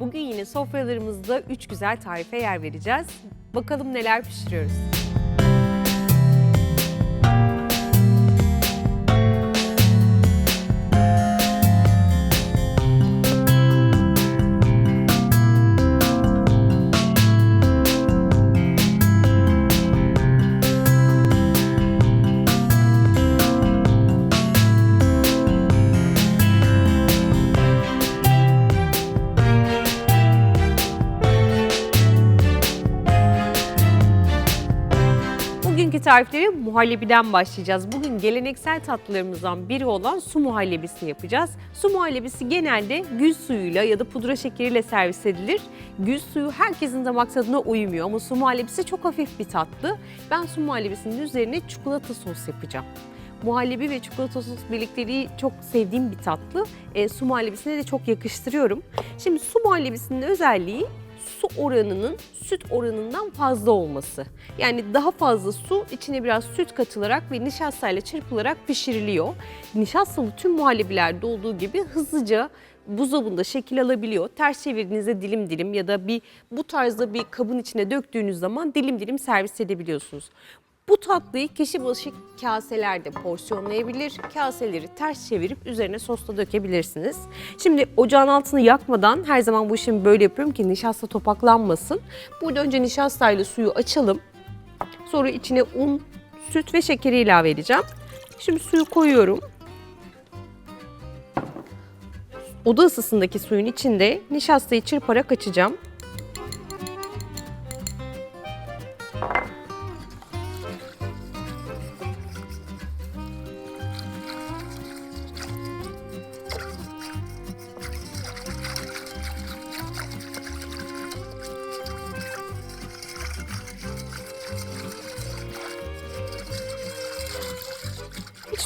Bugün yine sofralarımızda 3 güzel tarife yer vereceğiz. Bakalım neler pişiriyoruz. Tarifleri muhallebiden başlayacağız. Bugün geleneksel tatlılarımızdan biri olan su muhallebisini yapacağız. Su muhallebisi genelde gül suyuyla ya da pudra şekeriyle servis edilir. Gül suyu herkesin damak tadına uymuyor ama su muhallebisi çok hafif bir tatlı. Ben su muhallebisinin üzerine çikolata sos yapacağım. Muhallebi ve çikolata sos birlikteliği çok sevdiğim bir tatlı. E, su muhallebisine de çok yakıştırıyorum. Şimdi su muhallebisinin özelliği su oranının süt oranından fazla olması. Yani daha fazla su içine biraz süt katılarak ve nişastayla çırpılarak pişiriliyor. Nişastalı tüm muhallebilerde olduğu gibi hızlıca buzdolabında şekil alabiliyor. Ters çevirdiğinizde dilim dilim ya da bir bu tarzda bir kabın içine döktüğünüz zaman dilim dilim servis edebiliyorsunuz. Bu tatlıyı kişi başı kaselerde porsiyonlayabilir. Kaseleri ters çevirip üzerine sosla dökebilirsiniz. Şimdi ocağın altını yakmadan her zaman bu işimi böyle yapıyorum ki nişasta topaklanmasın. Burada önce nişastayla suyu açalım. Sonra içine un, süt ve şekeri ilave edeceğim. Şimdi suyu koyuyorum. Oda ısısındaki suyun içinde nişastayı çırparak açacağım.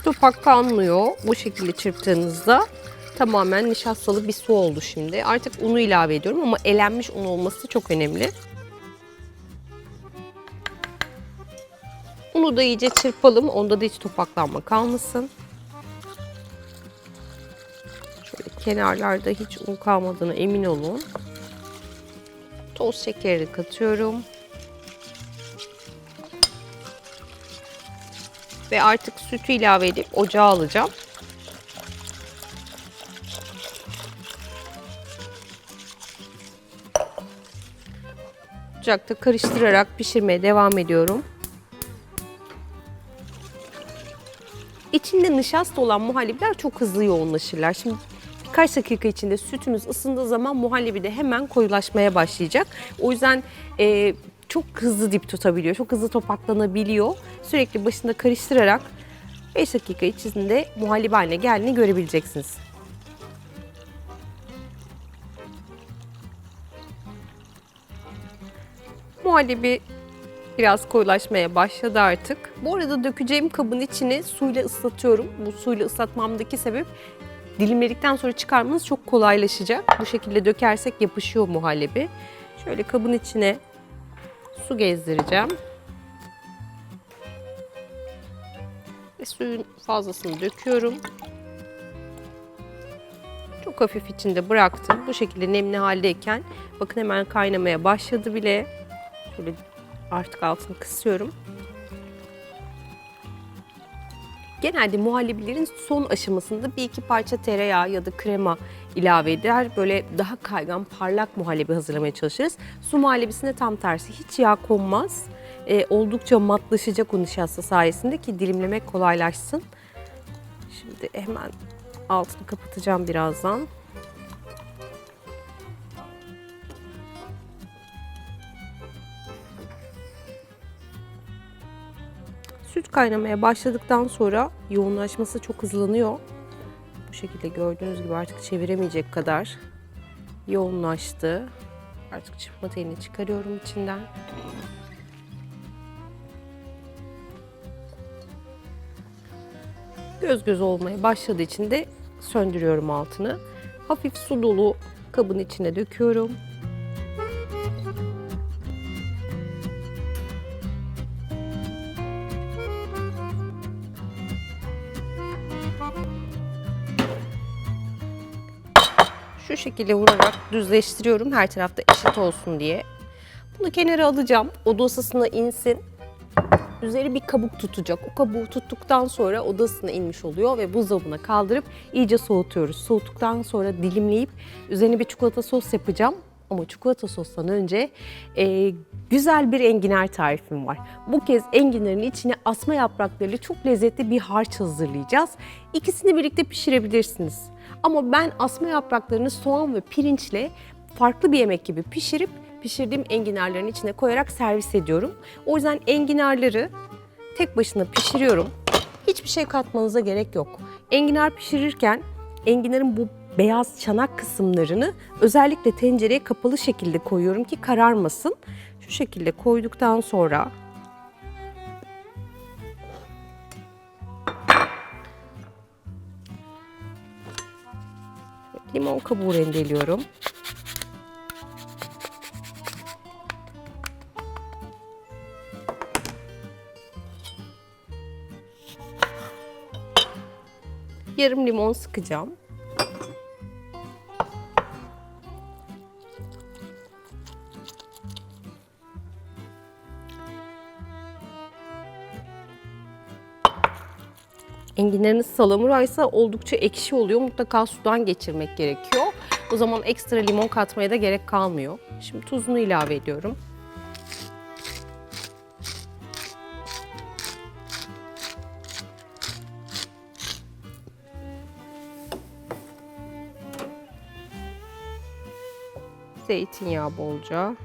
Topak kalmıyor bu şekilde çırptığınızda. Tamamen nişastalı bir su oldu şimdi. Artık unu ilave ediyorum ama elenmiş un olması çok önemli. Unu da iyice çırpalım. Onda da hiç topaklanma kalmasın. Şöyle kenarlarda hiç un kalmadığına emin olun. Toz şekeri katıyorum. Ve artık sütü ilave edip ocağa alacağım. Ocakta karıştırarak pişirmeye devam ediyorum. İçinde nişasta olan muhallebiler çok hızlı yoğunlaşırlar. Şimdi birkaç dakika içinde sütünüz ısındığı zaman muhallebi de hemen koyulaşmaya başlayacak. O yüzden e, çok hızlı dip tutabiliyor, çok hızlı topaklanabiliyor. Sürekli başında karıştırarak 5 dakika içinde muhallebi haline geldiğini görebileceksiniz. Muhallebi biraz koyulaşmaya başladı artık. Bu arada dökeceğim kabın içini suyla ıslatıyorum. Bu suyla ıslatmamdaki sebep dilimledikten sonra çıkarmanız çok kolaylaşacak. Bu şekilde dökersek yapışıyor muhallebi. Şöyle kabın içine su gezdireceğim. Ve suyun fazlasını döküyorum. Çok hafif içinde bıraktım. Bu şekilde nemli haldeyken bakın hemen kaynamaya başladı bile. Şöyle artık altını kısıyorum. Genelde muhallebilerin son aşamasında bir iki parça tereyağı ya da krema ilave eder. Böyle daha kaygan, parlak muhallebi hazırlamaya çalışırız. Su muhallebisinde tam tersi. Hiç yağ konmaz. Ee, oldukça matlaşacak o nişasta sayesinde ki dilimlemek kolaylaşsın. Şimdi hemen altını kapatacağım birazdan. Kaynamaya başladıktan sonra yoğunlaşması çok hızlanıyor. Bu şekilde gördüğünüz gibi artık çeviremeyecek kadar yoğunlaştı. Artık çırpma telini çıkarıyorum içinden. Göz göz olmaya başladığı için de söndürüyorum altını. Hafif su dolu kabın içine döküyorum. Şekilde vurarak düzleştiriyorum her tarafta eşit olsun diye. Bunu kenara alacağım. Oda ısısına insin. Üzeri bir kabuk tutacak. O kabuğu tuttuktan sonra odasına inmiş oluyor ve buzdolabına kaldırıp iyice soğutuyoruz. Soğuttuktan sonra dilimleyip üzerine bir çikolata sos yapacağım. Ama çikolata sostan önce e, güzel bir enginar tarifim var. Bu kez enginarın içine asma yapraklarıyla çok lezzetli bir harç hazırlayacağız. İkisini birlikte pişirebilirsiniz. Ama ben asma yapraklarını soğan ve pirinçle farklı bir yemek gibi pişirip pişirdiğim enginarların içine koyarak servis ediyorum. O yüzden enginarları tek başına pişiriyorum. Hiçbir şey katmanıza gerek yok. Enginar pişirirken enginarın bu beyaz çanak kısımlarını özellikle tencereye kapalı şekilde koyuyorum ki kararmasın. Şu şekilde koyduktan sonra limon kabuğu rendeliyorum. Yarım limon sıkacağım. Enginleriniz salamuraysa oldukça ekşi oluyor. Mutlaka sudan geçirmek gerekiyor. O zaman ekstra limon katmaya da gerek kalmıyor. Şimdi tuzunu ilave ediyorum. Zeytinyağı bolca.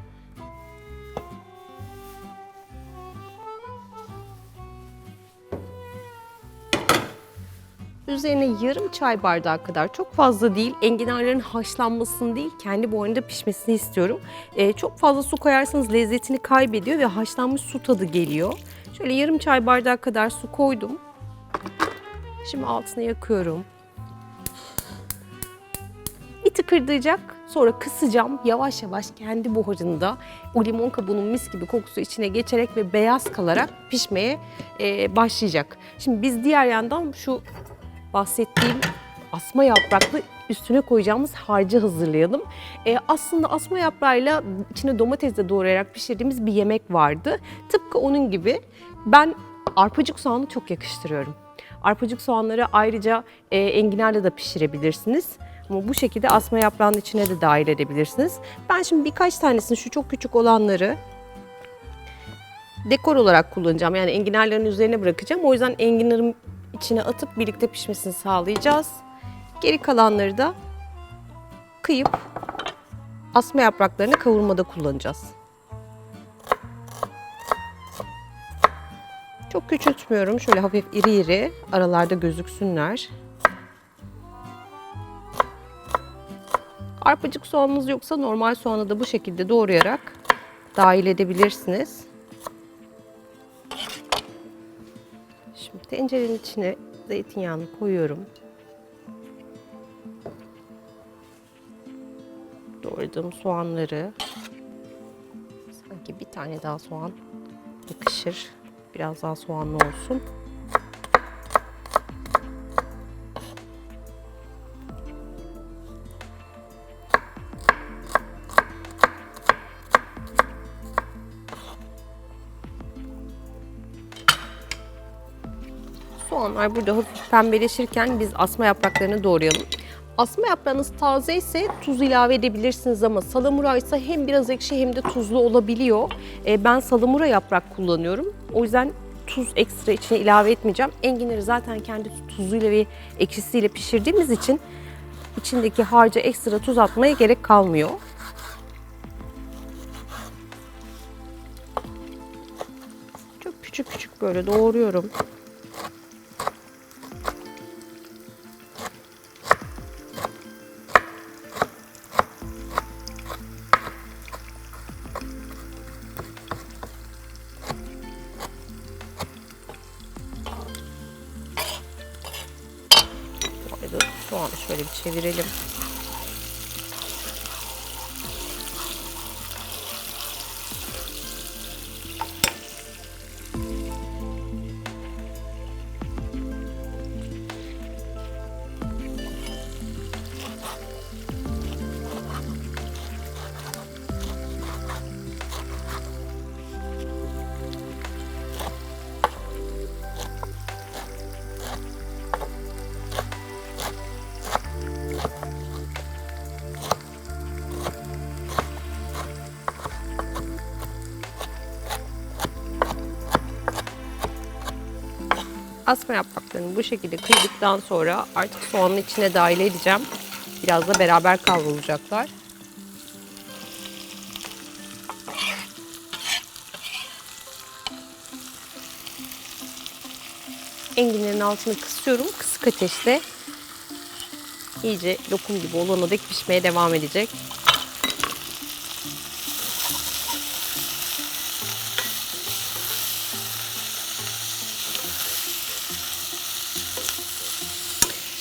Üzerine yarım çay bardağı kadar çok fazla değil. Enginarların haşlanmasını değil kendi buharında pişmesini istiyorum. Ee, çok fazla su koyarsanız lezzetini kaybediyor ve haşlanmış su tadı geliyor. Şöyle yarım çay bardağı kadar su koydum. Şimdi altına yakıyorum. Bir tıkırdayacak. Sonra kısacağım. Yavaş yavaş kendi buharında o limon kabuğunun mis gibi kokusu içine geçerek ve beyaz kalarak pişmeye e, başlayacak. Şimdi biz diğer yandan şu bahsettiğim asma yapraklı üstüne koyacağımız harcı hazırlayalım. E, aslında asma yaprağıyla içine domates de doğrayarak pişirdiğimiz bir yemek vardı. Tıpkı onun gibi ben arpacık soğanı çok yakıştırıyorum. Arpacık soğanları ayrıca e, enginarla da pişirebilirsiniz. Ama bu şekilde asma yaprağının içine de dahil edebilirsiniz. Ben şimdi birkaç tanesini şu çok küçük olanları dekor olarak kullanacağım. Yani enginarların üzerine bırakacağım. O yüzden enginarın içine atıp birlikte pişmesini sağlayacağız. Geri kalanları da kıyıp asma yapraklarını kavurmada kullanacağız. Çok küçültmüyorum. Şöyle hafif iri iri aralarda gözüksünler. Arpacık soğanınız yoksa normal soğanı da bu şekilde doğrayarak dahil edebilirsiniz. Şimdi tencerenin içine zeytinyağını koyuyorum. Doğradığım soğanları sanki bir tane daha soğan yakışır. Biraz daha soğanlı olsun. Soğanlar burada hafif pembeleşirken biz asma yapraklarını doğrayalım. Asma yaprağınız taze ise tuz ilave edebilirsiniz ama salamura ise hem biraz ekşi hem de tuzlu olabiliyor. Ee, ben salamura yaprak kullanıyorum. O yüzden tuz ekstra içine ilave etmeyeceğim. Enginleri zaten kendi tuzuyla ve ekşisiyle pişirdiğimiz için içindeki harca ekstra tuz atmaya gerek kalmıyor. Çok küçük küçük böyle doğruyorum. Çevirelim. Asma yapraklarını bu şekilde kıydıktan sonra artık soğanın içine dahil edeceğim. Biraz da beraber kavrulacaklar. Enginlerin altını kısıyorum. Kısık ateşte iyice lokum gibi olana dek pişmeye devam edecek.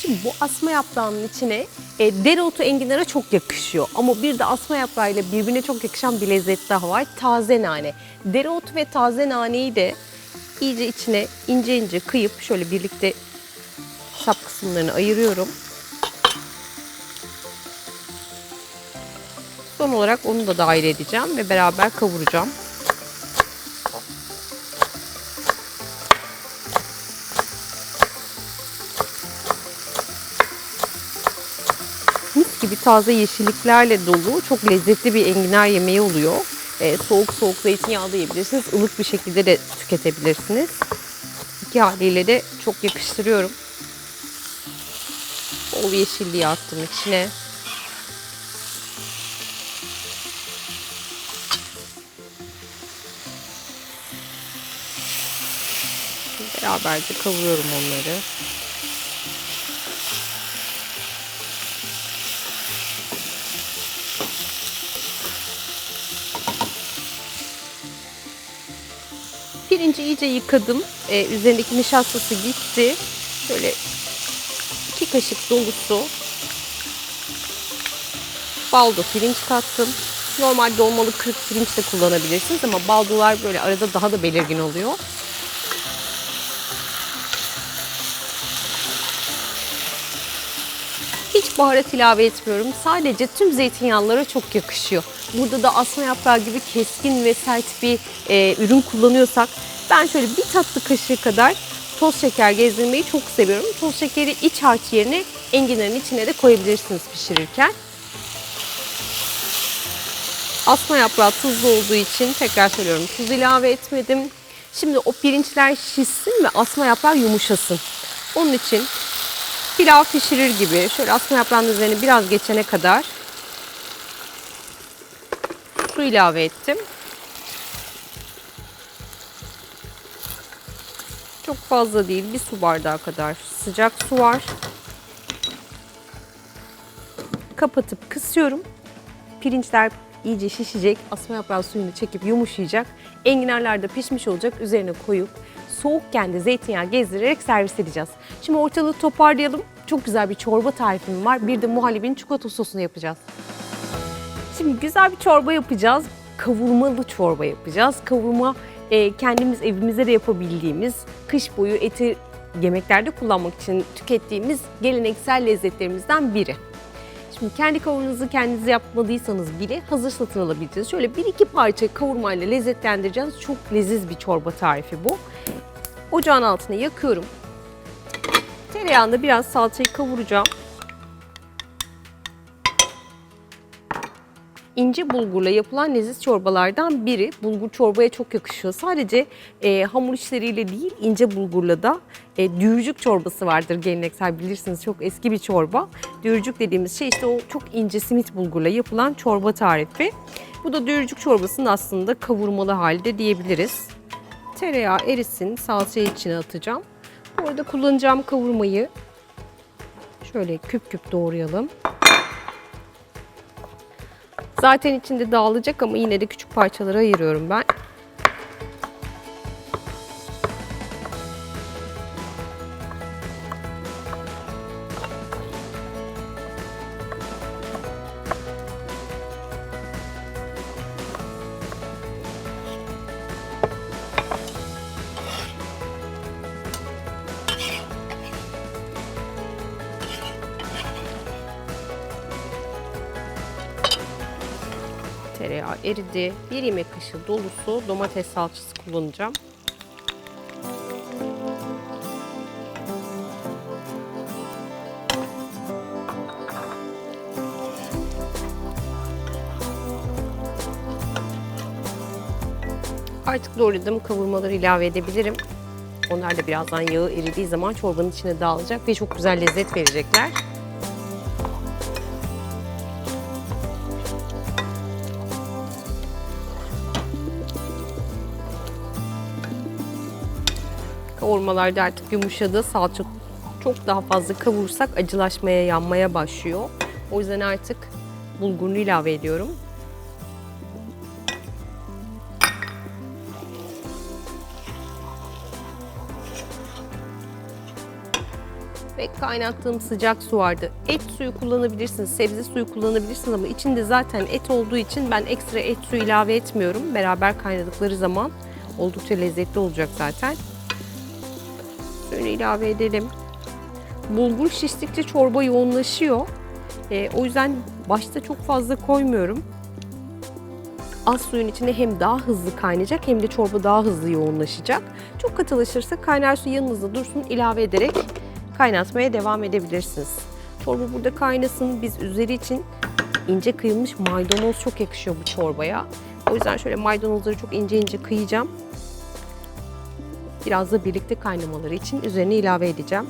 Şimdi bu asma yaprağının içine e, dereotu enginara çok yakışıyor. Ama bir de asma yaprağıyla birbirine çok yakışan bir lezzet daha var. Taze nane. Dereotu ve taze naneyi de iyice içine ince ince kıyıp şöyle birlikte sap kısımlarını ayırıyorum. Son olarak onu da dahil edeceğim ve beraber kavuracağım. Taze yeşilliklerle dolu çok lezzetli bir enginar yemeği oluyor. Ee, soğuk soğuk zeytinyağı da yiyebilirsiniz. ılık bir şekilde de tüketebilirsiniz. İki haliyle de çok yakıştırıyorum. Bol yeşilliği attım içine. Beraberce kavuruyorum onları. Pirinci iyice yıkadım. Ee, üzerindeki nişastası gitti. Şöyle iki kaşık dolusu baldo pirinç kattım. Normal dolmalı kırık pirinç de kullanabilirsiniz ama baldolar böyle arada daha da belirgin oluyor. Hiç baharat ilave etmiyorum. Sadece tüm zeytinyağlara çok yakışıyor. Burada da asma yaprağı gibi keskin ve sert bir e, ürün kullanıyorsak ben şöyle bir tatlı kaşığı kadar toz şeker gezdirmeyi çok seviyorum. Toz şekeri iç harç yerine enginlerin içine de koyabilirsiniz pişirirken. Asma yaprağı tuzlu olduğu için tekrar söylüyorum tuz ilave etmedim. Şimdi o pirinçler şişsin ve asma yaprağı yumuşasın. Onun için pilav pişirir gibi şöyle asma yaprağının üzerine biraz geçene kadar su ilave ettim. Çok fazla değil, bir su bardağı kadar sıcak su var. Kapatıp kısıyorum. Pirinçler iyice şişecek. Asma yaprağı suyunu çekip yumuşayacak. Enginarlar da pişmiş olacak. Üzerine koyup soğukken de zeytinyağı gezdirerek servis edeceğiz. Şimdi ortalığı toparlayalım. Çok güzel bir çorba tarifim var. Bir de muhallebinin çikolata sosunu yapacağız. Şimdi güzel bir çorba yapacağız. Kavurmalı çorba yapacağız. Kavurma e, kendimiz evimizde de yapabildiğimiz, kış boyu eti yemeklerde kullanmak için tükettiğimiz geleneksel lezzetlerimizden biri. Şimdi kendi kavurmanızı kendiniz yapmadıysanız bile hazır satın alabileceğiz. Şöyle bir iki parça kavurmayla lezzetlendireceğiz. Çok leziz bir çorba tarifi bu. Ocağın altına yakıyorum. Tereyağında biraz salçayı kavuracağım. İnce bulgurla yapılan leziz çorbalardan biri. Bulgur çorbaya çok yakışıyor. Sadece e, hamur işleriyle değil, ince bulgurla da e, düğürcük çorbası vardır geleneksel bilirsiniz. Çok eski bir çorba. Düğürcük dediğimiz şey işte o çok ince simit bulgurla yapılan çorba tarifi. Bu da düğürcük çorbasının aslında kavurmalı hali de diyebiliriz. Tereyağı erisin, salçayı içine atacağım. Bu arada kullanacağım kavurmayı şöyle küp küp doğrayalım. Zaten içinde dağılacak ama yine de küçük parçalara ayırıyorum ben. Eridi. Bir yemek kaşığı dolusu domates salçası kullanacağım. Artık doğradığım kavurmaları ilave edebilirim. Onlar da birazdan yağı eridiği zaman çorbanın içine dağılacak ve çok güzel lezzet verecekler. Kavurmalar da artık yumuşadı. Salça çok daha fazla kavurursak acılaşmaya, yanmaya başlıyor. O yüzden artık bulgurunu ilave ediyorum. Ve kaynattığım sıcak su vardı. Et suyu kullanabilirsiniz, sebze suyu kullanabilirsiniz ama içinde zaten et olduğu için ben ekstra et suyu ilave etmiyorum. Beraber kaynadıkları zaman oldukça lezzetli olacak zaten. İlave edelim. Bulgur şiştikçe çorba yoğunlaşıyor. Ee, o yüzden başta çok fazla koymuyorum. Az suyun içinde hem daha hızlı kaynayacak hem de çorba daha hızlı yoğunlaşacak. Çok katılaşırsa kaynar su yanınızda dursun ilave ederek kaynatmaya devam edebilirsiniz. Çorba burada kaynasın. Biz üzeri için ince kıyılmış maydanoz çok yakışıyor bu çorbaya. O yüzden şöyle maydanozları çok ince ince kıyacağım. Biraz da birlikte kaynamaları için üzerine ilave edeceğim.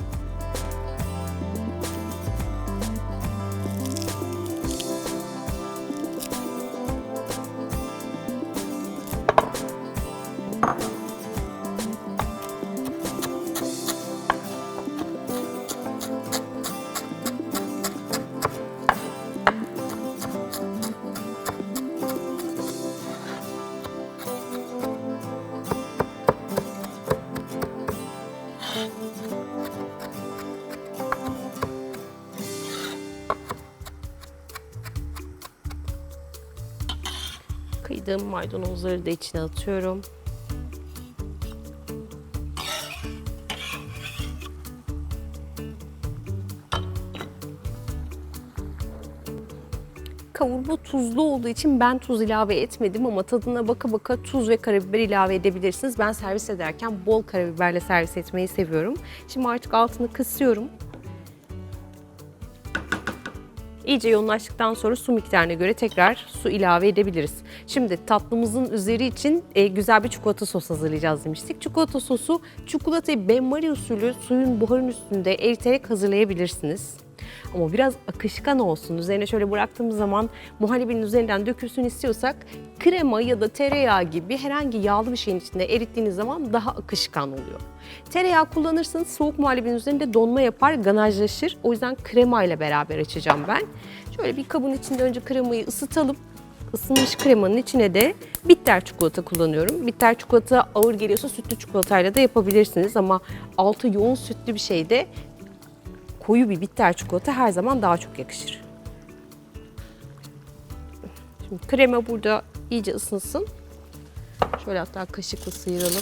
Kıydığım maydanozları da içine atıyorum. Kavurma tuzlu olduğu için ben tuz ilave etmedim ama tadına baka baka tuz ve karabiber ilave edebilirsiniz. Ben servis ederken bol karabiberle servis etmeyi seviyorum. Şimdi artık altını kısıyorum. İyice yoğunlaştıktan sonra su miktarına göre tekrar su ilave edebiliriz. Şimdi tatlımızın üzeri için e, güzel bir çikolata sos hazırlayacağız demiştik. Çikolata sosu çikolatayı benmari usulü suyun buharın üstünde eriterek hazırlayabilirsiniz. Ama biraz akışkan olsun. Üzerine şöyle bıraktığımız zaman muhallebinin üzerinden dökülsün istiyorsak krema ya da tereyağı gibi herhangi yağlı bir şeyin içinde erittiğiniz zaman daha akışkan oluyor. Tereyağı kullanırsanız soğuk muhallebinin üzerinde donma yapar, ganajlaşır. O yüzden krema ile beraber açacağım ben. Şöyle bir kabın içinde önce kremayı ısıtalım. Isınmış kremanın içine de bitter çikolata kullanıyorum. Bitter çikolata ağır geliyorsa sütlü çikolatayla da yapabilirsiniz ama altı yoğun sütlü bir şeyde koyu bir bitter çikolata her zaman daha çok yakışır. Şimdi krema burada iyice ısınsın. Şöyle hatta kaşıkla sıyıralım.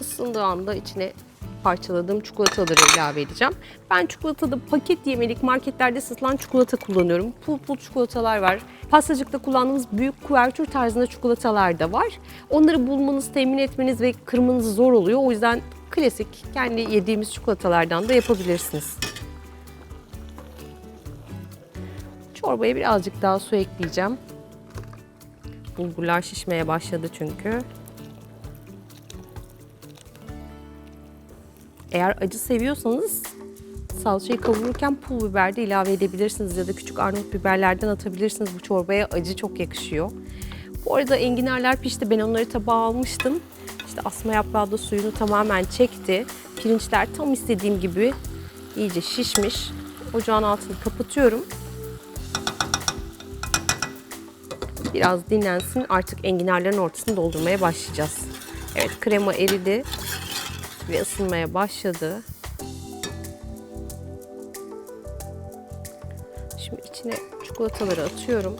Isındığı anda içine parçaladığım çikolataları ilave edeceğim. Ben çikolatada paket yemelik marketlerde satılan çikolata kullanıyorum. Pul pul çikolatalar var. Pastacıkta kullandığımız büyük kuvertür tarzında çikolatalar da var. Onları bulmanız, temin etmeniz ve kırmanız zor oluyor. O yüzden klasik kendi yediğimiz çikolatalardan da yapabilirsiniz. Çorbaya birazcık daha su ekleyeceğim. Bulgurlar şişmeye başladı çünkü. Eğer acı seviyorsanız salçayı kavururken pul biber de ilave edebilirsiniz ya da küçük arnavut biberlerden atabilirsiniz. Bu çorbaya acı çok yakışıyor. Bu arada enginarlar pişti. Ben onları tabağa almıştım. İşte asma yaprağı da suyunu tamamen çekti. Pirinçler tam istediğim gibi iyice şişmiş. Ocağın altını kapatıyorum. Biraz dinlensin. Artık enginarların ortasını doldurmaya başlayacağız. Evet krema eridi ve ısınmaya başladı. Şimdi içine çikolataları atıyorum.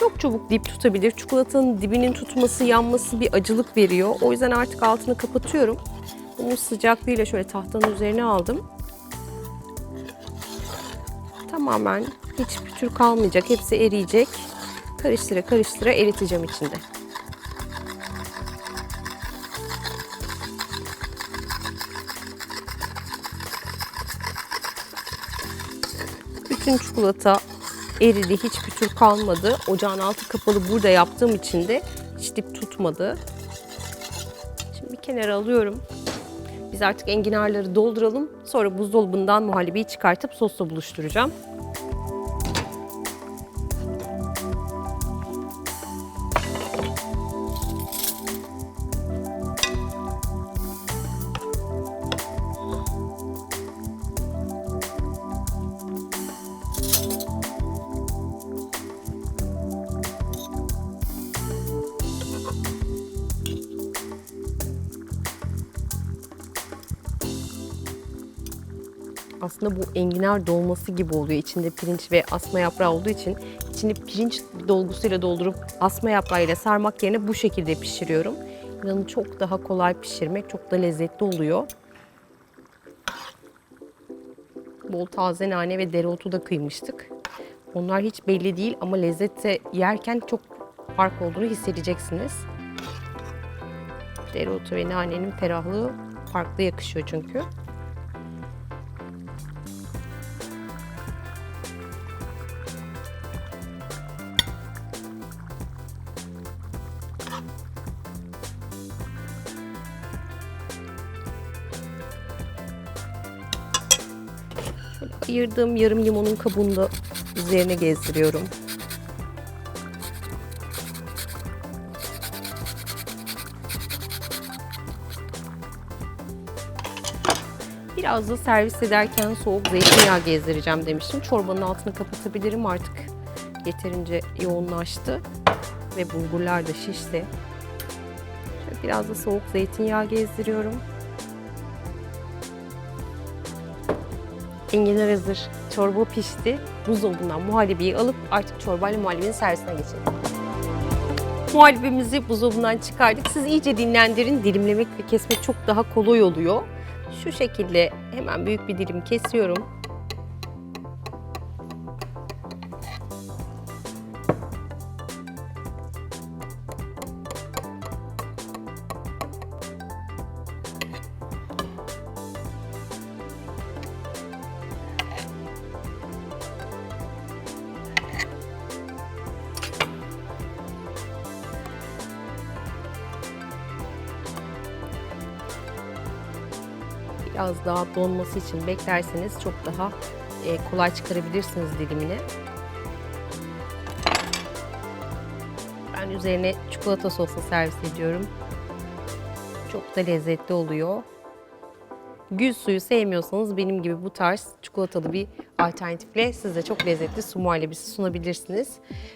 Çok çabuk dip tutabilir. Çikolatanın dibinin tutması, yanması bir acılık veriyor. O yüzden artık altını kapatıyorum. Bunun sıcaklığıyla şöyle tahtanın üzerine aldım. Tamamen hiç pütür kalmayacak. Hepsi eriyecek. Karıştıra karıştıra eriteceğim içinde. Bütün çikolata eridi, hiç pütür kalmadı. Ocağın altı kapalı burada yaptığım için de hiç dip tutmadı. Şimdi bir kenara alıyorum. Biz artık enginarları dolduralım. Sonra buzdolabından muhallebiyi çıkartıp sosla buluşturacağım. Aslında bu enginar dolması gibi oluyor. İçinde pirinç ve asma yaprağı olduğu için içini pirinç dolgusuyla doldurup asma yaprağıyla sarmak yerine bu şekilde pişiriyorum. İnanın çok daha kolay pişirmek, çok da lezzetli oluyor. Bol taze nane ve dereotu da kıymıştık. Onlar hiç belli değil ama lezzette yerken çok fark olduğunu hissedeceksiniz. Dereotu ve nanenin ferahlığı farklı yakışıyor çünkü. Ayırdığım yarım limonun kabuğunu da üzerine gezdiriyorum. Biraz da servis ederken soğuk zeytinyağı gezdireceğim demiştim. Çorbanın altını kapatabilirim artık. Yeterince yoğunlaştı ve bulgurlar da şişti. Şöyle biraz da soğuk zeytinyağı gezdiriyorum. Enginar hazır. Çorba pişti. Buzdolabından muhallebiyi alıp artık çorbayla muhallebinin servisine geçelim. Muhallebimizi buzdolabından çıkardık. Siz iyice dinlendirin. Dilimlemek ve kesmek çok daha kolay oluyor. Şu şekilde hemen büyük bir dilim kesiyorum. Daha donması için beklerseniz çok daha e, kolay çıkarabilirsiniz dilimini. Ben üzerine çikolata sosla servis ediyorum. Çok da lezzetli oluyor. Gül suyu sevmiyorsanız benim gibi bu tarz çikolatalı bir alternatifle siz de çok lezzetli su muhallebisi sunabilirsiniz.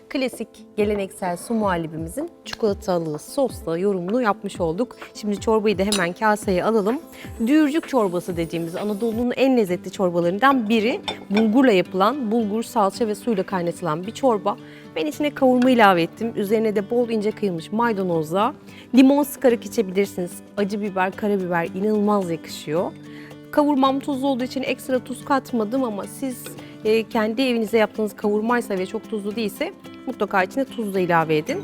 Klasik geleneksel su muhallebimizin çikolatalı sosla yorumunu yapmış olduk. Şimdi çorbayı da hemen kaseye alalım. Düğürcük çorbası dediğimiz Anadolu'nun en lezzetli çorbalarından biri. Bulgurla yapılan, bulgur, salça ve suyla kaynatılan bir çorba. Ben içine kavurma ilave ettim. Üzerine de bol ince kıyılmış maydanozla limon sıkarak içebilirsiniz. Acı biber, karabiber inanılmaz yakışıyor. Kavurmam tuzlu olduğu için ekstra tuz katmadım ama siz e, kendi evinize yaptığınız kavurmaysa ve çok tuzlu değilse mutlaka içine tuz da ilave edin.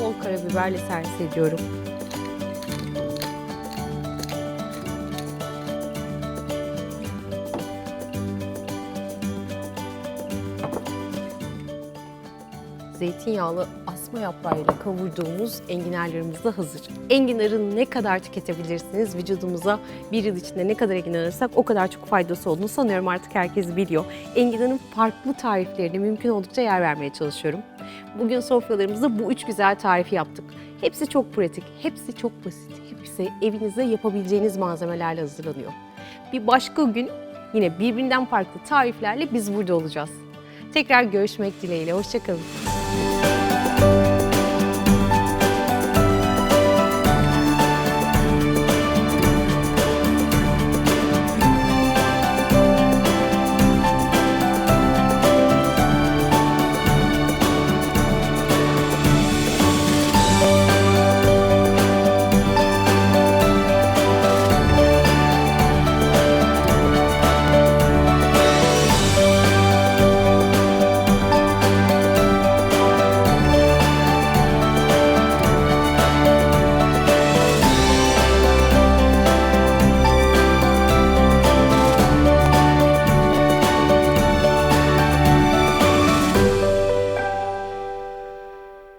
Bol karabiberle servis ediyorum. zeytinyağlı asma yaprağıyla kavurduğumuz enginarlarımız da hazır. Enginarın ne kadar tüketebilirsiniz vücudumuza bir yıl içinde ne kadar enginar alırsak o kadar çok faydası olduğunu sanıyorum artık herkes biliyor. Enginarın farklı tariflerine mümkün oldukça yer vermeye çalışıyorum. Bugün sofralarımızda bu üç güzel tarifi yaptık. Hepsi çok pratik, hepsi çok basit, hepsi evinizde yapabileceğiniz malzemelerle hazırlanıyor. Bir başka gün yine birbirinden farklı tariflerle biz burada olacağız. Tekrar görüşmek dileğiyle, hoşçakalın.